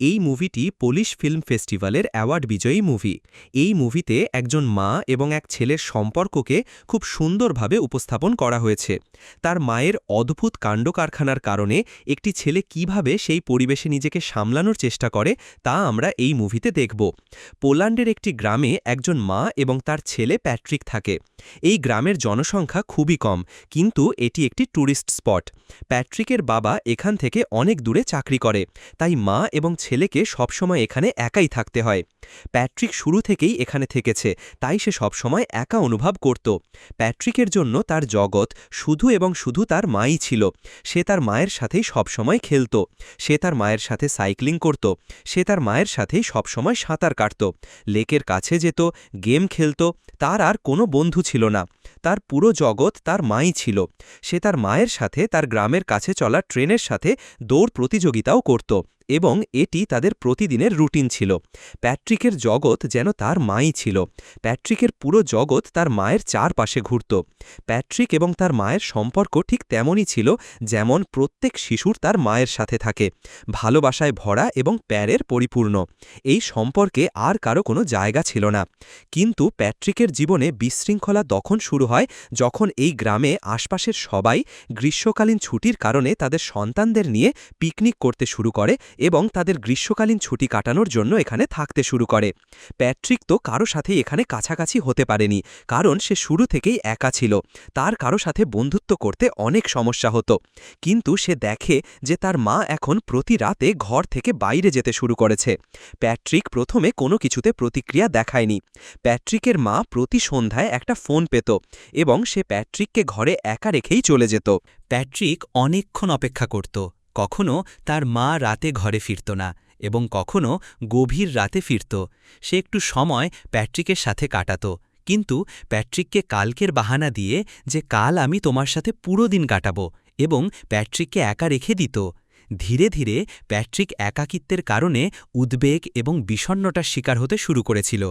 এই মুভিটি Polish film ফেস্টিভ্যালের অ্যাওয়ার্ড বিজয়ী মুভি। এই মুভিতে একজন মা এবং এক ছেলের সম্পর্ককে খুব সুন্দরভাবে উপস্থাপন করা হয়েছে। তার মায়ের অদ্ভুত কাণ্ডকারখানার কারণে একটি ছেলে কীভাবে সেই পরিবেশে নিজেকে সামলানোর চেষ্টা করে তা আমরা এই মুভিতে দেখব। পোল্যান্ডের একটি গ্রামে একজন মা এবং তার ছেলে প্যাট্রিক থাকে। এই গ্রামের জনসংখ্যা খুবই কম, কিন্তু এটি একটি ট্যুরিস্ট স্পট। প্যাট্রিকের বাবা এখান থেকে অনেক দূরে চাকরি করে, তাই মা এবং ছেলেকে সবসময় এখানে একাই থাকতে হয়। প্যাট্রিক শুরু থেকেই এখানে থেকেছে, তাই সে সবসময় একা অনুভব করত। প্যাট্রিকের জন্য তার জগৎ শুধু এবং শুধু তার মাই ছিল। সে তার মায়ের সাথেই সবসময় খেলত, সে তার মায়ের সাথে সাইক্লিং করত, সে তার মায়ের সাথেই সবসময় সাঁতার কাটত, লেকের কাছে যেত, গেম খেলত, তার আর কোনো বন্ধু ছিল না। তার পুরো জগৎ তার মাই ছিল। সে তার মায়ের সাথে তার গ্রামের কাছে চলা ট্রেনের সাথে দৌড় প্রতিযোগিতাও করত। এবং এটি তাদের প্রতিদিনের রুটিন ছিল। প্যাট্রিকের জগৎ যেন তার মাই ছিল। প্যাট্রিকের পুরো জগৎ তার মায়ের চারপাশে ঘুরত। প্যাট্রিক এবং তার মায়ের সম্পর্ক ঠিক তেমনই ছিল যেমন প্রত্যেক শিশুর তার মায়ের সাথে থাকে। ভালোবাসায় ভরা এবং প্যারের পরিপূর্ণ। এই সম্পর্কে আর কারও কোনো জায়গা ছিল না। কিন্তু প্যাট্রিকের জীবনে বিশৃঙ্খলা তখন শুরু হয় যখন এই গ্রামে আশপাশের সবাই গ্রীষ্মকালীন ছুটির কারণে তাদের সন্তানদের নিয়ে পিকনিক করতে শুরু করে এবং তাদের গ্রীষ্মকালীন ছুটি কাটানোর জন্য এখানে থাকতে শুরু করে। প্যাট্রিক তো কারও সাথে এখানে কাছাকাছি হতে পারেনি, কারণ সে শুরু থেকেই একা ছিল। তার কারও সাথে বন্ধুত্ব করতে অনেক সমস্যা হতো। কিন্তু সে দেখে যে তার মা এখন প্রতি রাতে ঘর থেকে বাইরে যেতে শুরু করেছে। প্যাট্রিক প্রথমে কোনো কিছুতে প্রতিক্রিয়া দেখায়নি। প্যাট্রিকের মা প্রতি সন্ধ্যায় একটা ফোন পেত এবং সে প্যাট্রিককে ঘরে একা রেখেই চলে যেত। প্যাট্রিক অনেকক্ষণ অপেক্ষা করত। কখনো তার মা রাতে ঘরে ফিরত না এবং কখনো গভীর রাতে ফিরত। সে একটু সময় প্যাট্রিকের সাথে কাটাত। কিন্তু প্যাট্রিককে কালকের বাহানা দিয়ে যে কাল আমি তোমার সাথে পুরো দিন কাটাবো এবং প্যাট্রিককে একা রেখে দিত, ধীরে ধীরে প্যাট্রিক একাকিত্বের কারণে উদ্বেগ এবং বিষণ্নতার শিকার হতে শুরু করেছিল।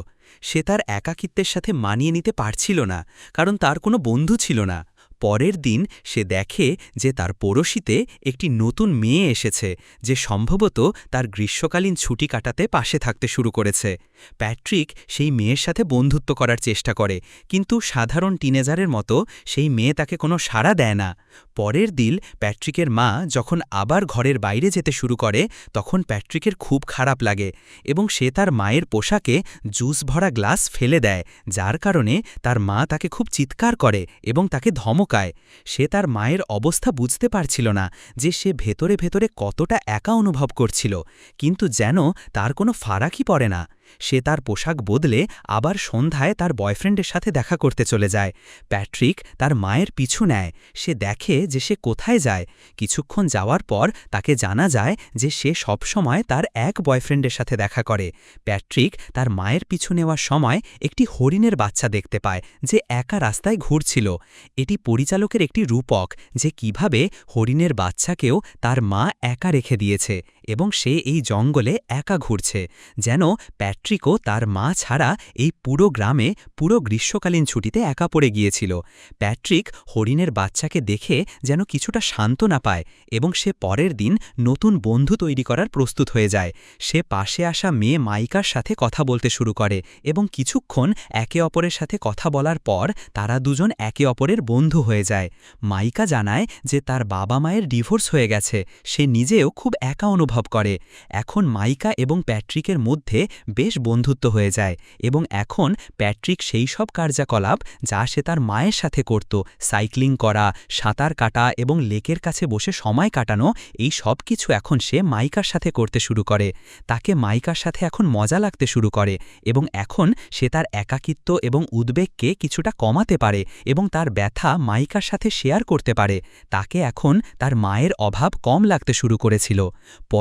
সে তার একাকিত্বের সাথে মানিয়ে নিতে পারছিল না, কারণ তার কোনো বন্ধু ছিল না। পরের দিন সে দেখে যে তার পড়শিতে একটি নতুন মেয়ে এসেছে, যে সম্ভবত তার গ্রীষ্মকালীন ছুটি কাটাতে পাশে থাকতে শুরু করেছে। প্যাট্রিক সেই মেয়ের সাথে বন্ধুত্ব করার চেষ্টা করে, কিন্তু সাধারণ টিনেজারের মতো সেই মেয়ে তাকে কোনো সাড়া দেয় না। পরের দিন প্যাট্রিকের মা যখন আবার ঘরের বাইরে যেতে শুরু করে, তখন প্যাট্রিকের খুব খারাপ লাগে এবং সে তার মায়ের পোশাকে জুস ভরা গ্লাস ফেলে দেয়, যার কারণে তার মা তাকে খুব চিৎকার করে এবং তাকে ধমকায়। সে তার মায়ের অবস্থা বুঝতে পারছিল না যে সে ভেতরে ভেতরে কতটা একা অনুভব করছিল, কিন্তু যেন তার কোনো ফারাকই পড়ে না। সে তার পোশাক বদলে আবার সন্ধ্যায় তার বয়ফ্রেন্ডের সাথে দেখা করতে চলে যায়। প্যাট্রিক তার মায়ের পিছু নেয়। সে দেখে যে সে কোথায় যায়। কিছুক্ষণ যাওয়ার পর তাকে জানা যায় যে সে সবসময় তার এক বয়ফ্রেন্ডের সাথে দেখা করে। প্যাট্রিক তার মায়ের পিছু নেওয়ার সময় একটি হরিণের বাচ্চা দেখতে পায় যে একা রাস্তায় ঘুরছিল। এটি পরিচালকের একটি রূপক যে কীভাবে হরিণের বাচ্চাকেও তার মা একা রেখে দিয়েছে। এবং সে এই জঙ্গলে একা ঘুরছে, যেন প্যাট্রিকও তার মা ছাড়া এই পুরো গ্রামে পুরো গ্রীষ্মকালীন ছুটিতে একা পড়ে গিয়েছিল। প্যাট্রিক হরিণের বাচ্চাকে দেখে যেন কিছুটা শান্তনা পায় এবং সে পরের দিন নতুন বন্ধু তৈরি করার প্রস্তুত হয়ে যায়। সে পাশে আসা মেয়ে মাইকার সাথে কথা বলতে শুরু করে এবং কিছুক্ষণ একে অপরের সাথে কথা বলার পর তারা দুজন একে অপরের বন্ধু হয়ে যায়। মাইকা জানায় যে তার বাবা মায়ের ডিভোর্স হয়ে গেছে, সে নিজেও খুব একা অনুভব করে। এখন মাইকা এবং প্যাট্রিকের মধ্যে বেশ বন্ধুত্ব হয়ে যায় এবং এখন প্যাট্রিক সেই সব কার্যকলাপ যা সে তার মায়ের সাথে করত। সাইক্লিং করা, সাঁতার কাটা এবং লেকের কাছে বসে সময় কাটানো, এই সব কিছু এখন সে মাইকার সাথে করতে শুরু করে। তাকে মাইকার সাথে এখন মজা লাগতে শুরু করে এবং এখন সে তার একাকিত্ব এবং উদ্বেগকে কিছুটা কমাতে পারে এবং তার ব্যথা মাইকার সাথে শেয়ার করতে পারে। তাকে এখন তার মায়ের অভাব কম লাগতে শুরু করেছিল।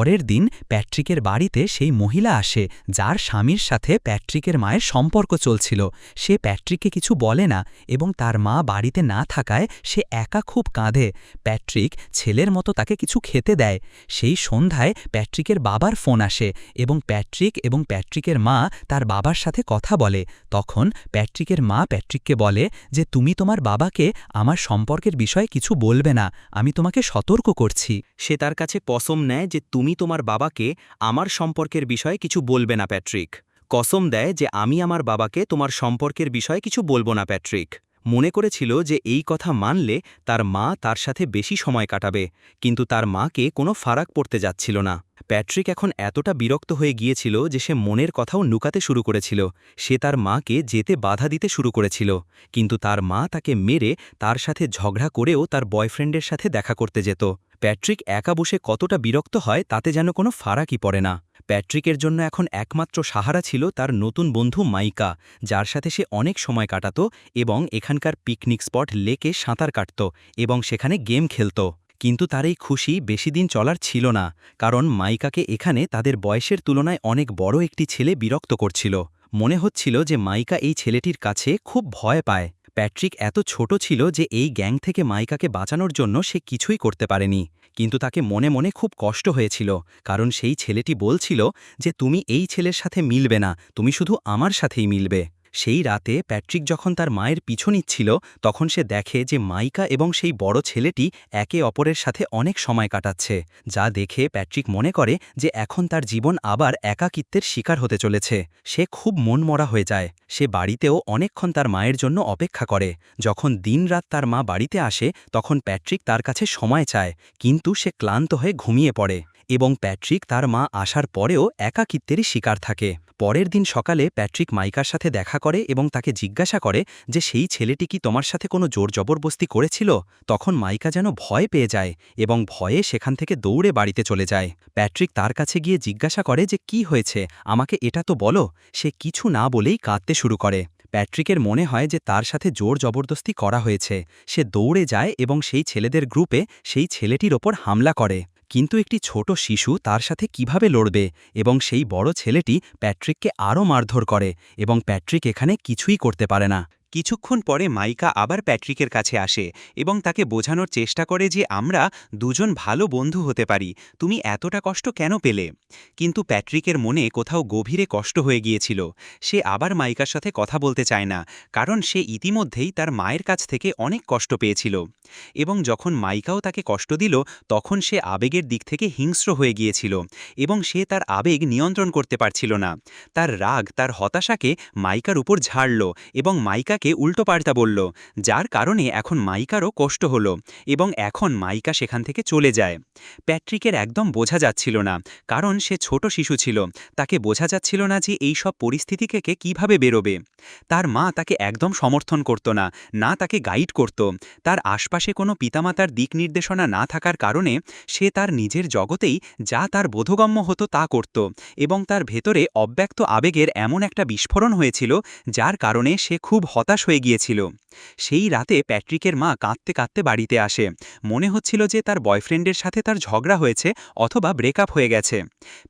পরের দিন প্যাট্রিকের বাড়িতে সেই মহিলা আসে, যার স্বামীর সাথে প্যাট্রিকের মায়ের সম্পর্ক চলছিল। সে প্যাট্রিককে কিছু বলে না এবং তার মা বাড়িতে না থাকায় সে একা খুব কাঁধে প্যাট্রিক ছেলের মতো তাকে কিছু খেতে দেয়। সেই সন্ধ্যায় প্যাট্রিকের বাবার ফোন আসে এবং প্যাট্রিক এবং প্যাট্রিকের মা তার বাবার সাথে কথা বলে। তখন প্যাট্রিকের মা প্যাট্রিককে বলে যে, তুমি তোমার বাবাকে আমার সম্পর্কের বিষয়ে কিছু বলবে না। আমি তোমাকে সতর্ক করছি। সে তার কাছে পসম নেয় যে, তুমি তোমার বাবাকে আমার সম্পর্কের বিষয়ে কিছু বলবে না, প্যাট্রিক। কসম দেয় যে আমি আমার বাবাকে তোমার সম্পর্কের বিষয়ে কিছু বলব না, প্যাট্রিক। মনে করেছিল যে এই কথা মানলে তার মা তার সাথে বেশি সময় কাটাবে, কিন্তু তার মাকে কোনো ফারাক পড়তে যাচ্ছিল না। প্যাট্রিক এখন এতটা বিরক্ত হয়ে গিয়েছিল যে সে মনের কথাও লুকাতে শুরু করেছিল। সে তার মাকে যেতে বাধা দিতে শুরু করেছিল, কিন্তু তার মা তাকে মেরে তার সাথে ঝগড়া করেও তার বয়ফ্রেন্ডের সাথে দেখা করতে যেত। প্যাট্রিক একা বসে কতটা বিরক্ত হয় তাতে যেন কোনো ফারাকই পড়ে না। প্যাট্রিকের জন্য এখন একমাত্র সাহারা ছিল তার নতুন বন্ধু মাইকা, যার সাথে সে অনেক সময় কাটাত এবং এখানকার পিকনিক স্পট লেকে সাঁতার কাটত এবং সেখানে গেম খেলত। কিন্তু তার এই খুশি বেশি দিন চলার ছিল না, কারণ মাইকাকে এখানে তাদের বয়সের তুলনায় অনেক বড় একটি ছেলে বিরক্ত করছিল। মনে হচ্ছিল যে মাইকা এই ছেলেটির কাছে খুব ভয় পায়। প্যাট্রিক এত ছোট ছিল যে এই গ্যাং থেকে মাইকাকে বাঁচানোর জন্য সে কিছুই করতে পারেনি। কিন্তু তাকে মনে মনে খুব কষ্ট হয়েছিল, কারণ সেই ছেলেটি বলছিল যে, তুমি এই ছেলের সাথে মিলবে না, তুমি শুধু আমার সাথেই মিলবে। সেই রাতে প্যাট্রিক যখন তার মায়ের পিছু নিচ্ছিল, তখন সে দেখে যে মাইকা এবং সেই বড় ছেলেটি একে অপরের সাথে অনেক সময় কাটাচ্ছে, যা দেখে প্যাট্রিক মনে করে যে এখন তার জীবন আবার একাকিত্বের শিকার হতে চলেছে। সে খুব মনমরা হয়ে যায়। সে বাড়িতেও অনেকক্ষণ তার মায়ের জন্য অপেক্ষা করে। যখন দিনরাত তার মা বাড়িতে আসে, তখন প্যাট্রিক তার কাছে সময় চায়, কিন্তু সে ক্লান্ত হয়ে ঘুমিয়ে পড়ে এবং প্যাট্রিক তার মা আসার পরেও একাকিত্বেরই শিকার থাকে। পরের দিন সকালে প্যাট্রিক মাইকার সাথে দেখা করে এবং তাকে জিজ্ঞাসা করে যে সেই ছেলেটি কি তোমার সাথে কোনো জোর জবরবস্তি করেছিল? তখন মাইকা যেন ভয় পেয়ে যায় এবং ভয়ে সেখান থেকে দৌড়ে বাড়িতে চলে যায়। প্যাট্রিক তার কাছে গিয়ে জিজ্ঞাসা করে যে কি হয়েছে? আমাকে এটা তো বলো, সে কিছু না বলেই কাঁদতে শুরু করে। প্যাট্রিকের মনে হয় যে তার সাথে জোর জবরদস্তি করা হয়েছে। সে দৌড়ে যায় এবং সেই ছেলেদের গ্রুপে সেই ছেলেটির ওপর হামলা করে। কিন্তু একটি ছোট শিশু তার সাথে কীভাবে লড়বে এবং সেই বড় ছেলেটি প্যাট্রিককে আরও মারধর করে এবং প্যাট্রিক এখানে কিছুই করতে পারে না। কিছুক্ষণ পরে মাইকা আবার প্যাট্রিকের কাছে আসে এবং তাকে বোঝানোর চেষ্টা করে যে আমরা দুজন ভালো বন্ধু হতে পারি। তুমি এতটা কষ্ট কেন পেলে? কিন্তু প্যাট্রিকের মনে কোথাও গভীরে কষ্ট হয়ে গিয়েছিল। সে আবার মাইকার সাথে কথা বলতে চায় না, কারণ সে ইতিমধ্যেই তার মায়ের কাছ থেকে অনেক কষ্ট পেয়েছিল। এবং যখন মাইকাও তাকে কষ্ট দিল, তখন সে আবেগের দিক থেকে হিংস্র হয়ে গিয়েছিল এবং সে তার আবেগ নিয়ন্ত্রণ করতে পারছিল না। তার রাগ, তার হতাশাকে মাইকার উপর ঝাড়ল এবং মাইকাকে উল্টোপাল্টা বলল, যার কারণে এখন মাইকারও কষ্ট হলো এবং এখন মাইকা সেখান থেকে চলে যায়। প্যাট্রিকের একদম বোঝা যাচ্ছিল না, কারণ সে ছোট শিশু ছিল, তাকে বোঝা যাচ্ছিল না যে এই সব পরিস্থিতি থেকে কীভাবে বেরোবে। তার মা তাকে একদম সমর্থন করত না না তাকে গাইড করত। তার আশপাশে কোনো পিতামাতার দিক নির্দেশনা না থাকার কারণে সে তার নিজের জগতেই যা তার বোধগম্য হতো তা করত এবং তার ভেতরে অব্যক্ত আবেগের এমন একটা বিস্ফোরণ হয়েছিল, যার কারণে সে খুব হতাশ হয়ে গিয়েছিল। সেই রাতে প্যাট্রিকের মা কাঁদতে কাঁদতে বাড়িতে আসে। মনে হচ্ছিল যে তার বয়ফ্রেন্ডের সাথে তার ঝগড়া হয়েছে অথবা ব্রেকআপ হয়ে গেছে।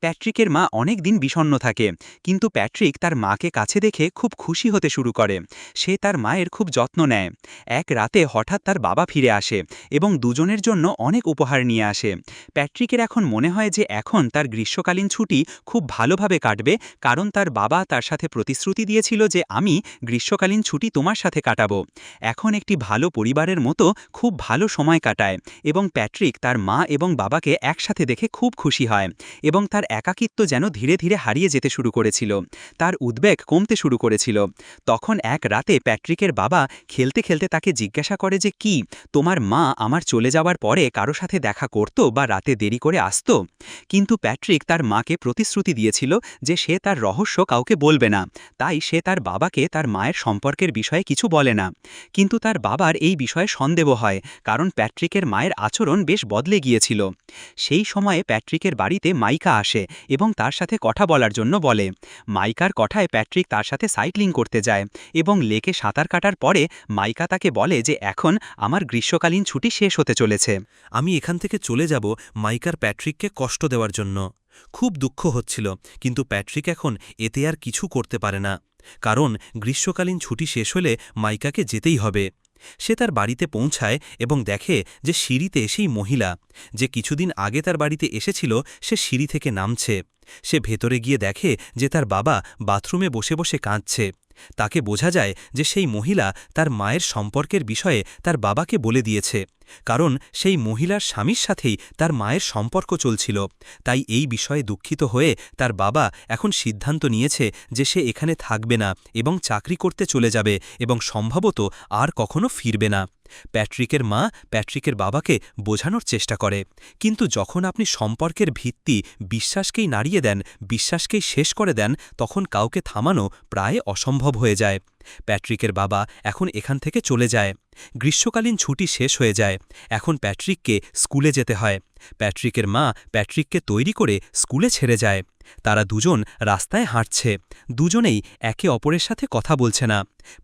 প্যাট্রিকের মা অনেক দিন বিষণ্ণ থাকে, কিন্তু প্যাট্রিক তার মাকে কাছে দেখে খুব খুশি হতে শুরু করে। সে তার মায়ের খুব যত্ন নেয়। এক রাতে হঠাৎ তার বাবা ফিরে আসে এবং দুজনের জন্য অনেক উপহার নিয়ে আসে। প্যাট্রিকের এখন মনে হয় যে এখন তার গ্রীষ্মকালীন ছুটি খুব ভালোভাবে কাটবে, কারণ তার বাবা তার সাথে প্রতিশ্রুতি দিয়েছিল যে আমি গ্রীষ্মকালীন ছুটি তোমার সাথে কাটাবো। এখন একটি ভালো পরিবারের মতো খুব ভালো সময় কাটায় এবং প্যাট্রিক তার মা এবং বাবাকে একসাথে দেখে খুব খুশি হয় এবং তার একাকিত্ব যেন ধীরে ধীরে হারিয়ে যেতে শুরু করেছিল। তার উদ্বেগ কমতে শুরু করেছিল। তখন এক রাতে প্যাট্রিকের বাবা খেলতে খেলতে তাকে জিজ্ঞাসা করে যে, কি, তোমার মা আমার চলে যাওয়ার পরে কারও সাথে দেখা করত বা রাতে দেরি করে আসত? কিন্তু প্যাট্রিক তার মাকে প্রতিশ্রুতি দিয়েছিল যে, সে তার রহস্য কাউকে বলবে না। তাই সে তার বাবাকে তার মায়ের সম্পর্কের বিষয়ে কিছু বলে না। কিন্তু তার বাবার এই বিষয়ে সন্দেহ হয়, কারণ প্যাট্রিকের মায়ের আচরণ বেশ বদলে গিয়েছিল। সেই সময়ে প্যাট্রিকের বাড়িতে মাইকা আসে এবং তার সাথে কথা বলার জন্য বলে। মাইকার কথায় প্যাট্রিক তার সাথে সাইক্লিং করতে যায় এবং লেকে সাঁতার কাটার পরে মাইকা তাকে বলে যে, এখন আমার গ্রীষ্মকালীন ছুটি শেষ হতে চলেছে। আমি এখান থেকে চলে যাব মাইকার প্যাট্রিককে কষ্ট দেওয়ার জন্য। খুব দুঃখ হচ্ছিল, কিন্তু প্যাট্রিক এখন এতে আর কিছু করতে পারে না। কারণ গ্রীষ্মকালীন ছুটি শেষ হলে মাইকাকে যেতেই হবে। সে তার বাড়িতে পৌঁছায় এবং দেখে যে সিঁড়িতে এসেই মহিলা, যে কিছুদিন আগে তার বাড়িতে এসেছিল, সে সিঁড়ি থেকে নামছে। সে ভেতরে গিয়ে দেখে যে তার বাবা বাথরুমে বসে বসে কাঁদছে। তাকে বোঝা যায় যে সেই মহিলা তার মায়ের সম্পর্কের বিষয়ে তার বাবাকে বলে দিয়েছে, কারণ সেই মহিলার স্বামীর সাথেই তার মায়ের সম্পর্ক চলছিল। তাই এই বিষয়ে দুঃখিত হয়ে তার বাবা এখন সিদ্ধান্ত নিয়েছে যে সে এখানে থাকবে না এবং চাকরি করতে চলে যাবে এবং সম্ভবত আর কখনো ফিরবে না। প্যাট্রিকের মা প্যাট্রিকের বাবাকে বোঝানোর চেষ্টা করে। কিন্তু যখন আপনি সম্পর্কের ভিত্তি বিশ্বাসকেই নাড়িয়ে দেন, বিশ্বাসকেই শেষ করে দেন, তখন কাউকে থামানো প্রায় অসম্ভব হয়ে যায়। প্যাট্রিকের বাবা এখন এখান থেকে চলে যায়। গ্রীষ্মকালীন ছুটি শেষ হয়ে যায়। এখন প্যাট্রিককে স্কুলে যেতে হয়। প্যাট্রিকের মা প্যাট্রিককে তৈরি করে স্কুলে ছেড়ে যায়। তারা দুজন রাস্তায় হাঁটছে। দুজনেই একে অপরের সাথে কথা বলছে না।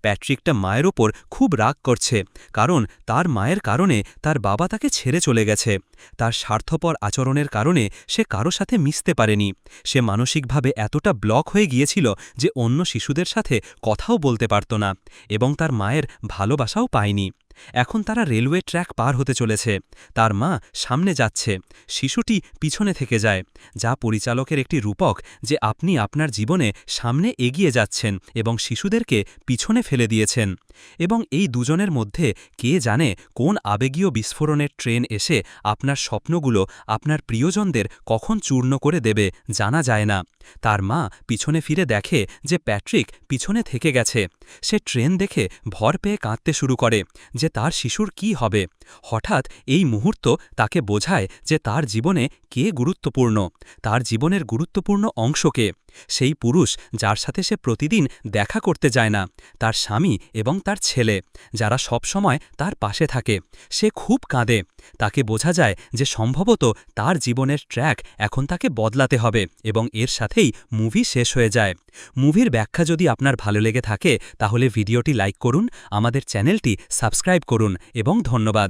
প্যাট্রিকটা মায়ের ওপর খুব রাগ করছে, কারণ তার মায়ের কারণে তার বাবা তাকে ছেড়ে চলে গেছে। তার স্বার্থপর আচরণের কারণে সে কারও সাথে মিশতে পারেনি। সে মানসিকভাবে এতটা ব্লক হয়ে গিয়েছিল যে অন্য শিশুদের সাথে কথাও বলতে পারত না এবং তার মায়ের ভালোবাসাও পায়নি। এখন তারা রেলওয়ে ট্র্যাক পার হতে চলেছে। তার মা সামনে যাচ্ছে। শিশুটি পিছনে থেকে যায়, যা পরিচালকের একটি রূপক যে আপনি আপনার জীবনে সামনে এগিয়ে যাচ্ছেন এবং শিশুদেরকে পিছনে ফেলে দিয়েছেন। এবং এই দুজনের মধ্যে কে জানে কোন আবেগীয় বিস্ফোরণের ট্রেন এসে আপনার স্বপ্নগুলো আপনার প্রিয়জনদের কখন চূর্ণ করে দেবে জানা যায় না। তার মা পিছনে ফিরে দেখে যে প্যাট্রিক পিছনে থেকে গেছে। সে ট্রেন দেখে ভর পেয়ে কাঁদতে শুরু করে যে তার শিশুর কি হবে। হঠাৎ এই মুহূর্ত তাকে বোঝায় যে তার জীবনে কে গুরুত্বপূর্ণ, তার জীবনের গুরুত্বপূর্ণ অংশকে সেই পুরুষ যার সাথে সে প্রতিদিন দেখা করতে যায় না, তার স্বামী এবং তার ছেলে, যারা সবসময় তার পাশে থাকে। সে খুব কাঁদে। তাকে বোঝা যায় যে সম্ভবত তার জীবনের ট্র্যাক এখন তাকে বদলাতে হবে এবং এর সাথেই মুভি শেষ হয়ে যায়। মুভির ব্যাখ্যা যদি আপনার ভালো লেগে থাকে, তাহলে ভিডিওটি লাইক করুন, আমাদের চ্যানেলটি সাবস্ক্রাইব করুন এবং ধন্যবাদ।